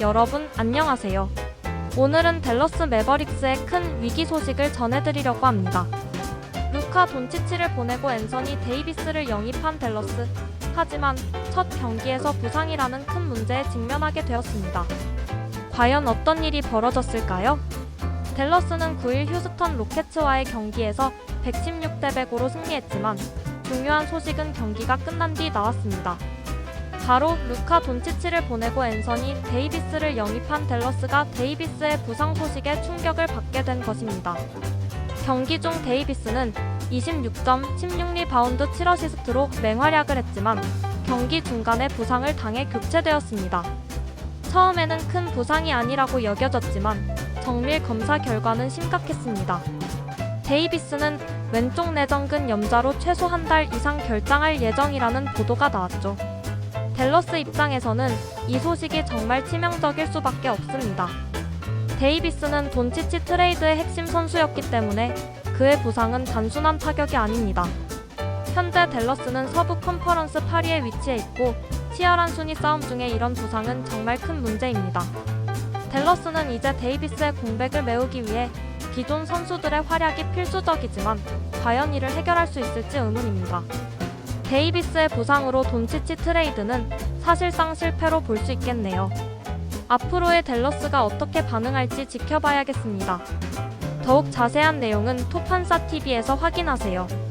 여러분 안녕하세요. 오늘은 댈러스 매버릭스의 큰 위기 소식을 전해드리려고 합니다. 루카 돈치치를 보내고 앤서니 데이비스를 영입한 댈러스. 하지만 첫 경기에서 부상이라는 큰 문제에 직면하게 되었습니다. 과연 어떤 일이 벌어졌을까요? 댈러스는 9일 휴스턴 로켓츠와의 경기에서 116대 105로 승리했지만 중요한 소식은 경기가 끝난 뒤 나왔습니다. 바로 루카 돈치치를 보내고 앤서니 데이비스를 영입한 댈러스가 데이비스의 부상 소식에 충격을 받게 된 것입니다. 경기 중 데이비스는 26점, 16리바운드 7어시스트로 맹활약을 했지만 경기 중간에 부상을 당해 교체되었습니다. 처음에는 큰 부상이 아니라고 여겨졌지만 정밀 검사 결과는 심각했습니다. 데이비스는 왼쪽 내전근 염좌로 최소 한 달 이상 결장할 예정이라는 보도가 나왔죠. 댈러스 입장에서는 이 소식이 정말 치명적일 수밖에 없습니다. 데이비스는 돈치치 트레이드의 핵심 선수였기 때문에 그의 부상은 단순한 타격이 아닙니다. 현재 댈러스는 서부 컨퍼런스 8위에 위치해 있고 치열한 순위 싸움 중에 이런 부상은 정말 큰 문제입니다. 댈러스는 이제 데이비스의 공백을 메우기 위해 기존 선수들의 활약이 필수적이지만 과연 이를 해결할 수 있을지 의문입니다. 데이비스의 부상으로 돈치치 트레이드는 사실상 실패로 볼 수 있겠네요. 앞으로의 댈러스가 어떻게 반응할지 지켜봐야겠습니다. 더욱 자세한 내용은 토판사 TV에서 확인하세요.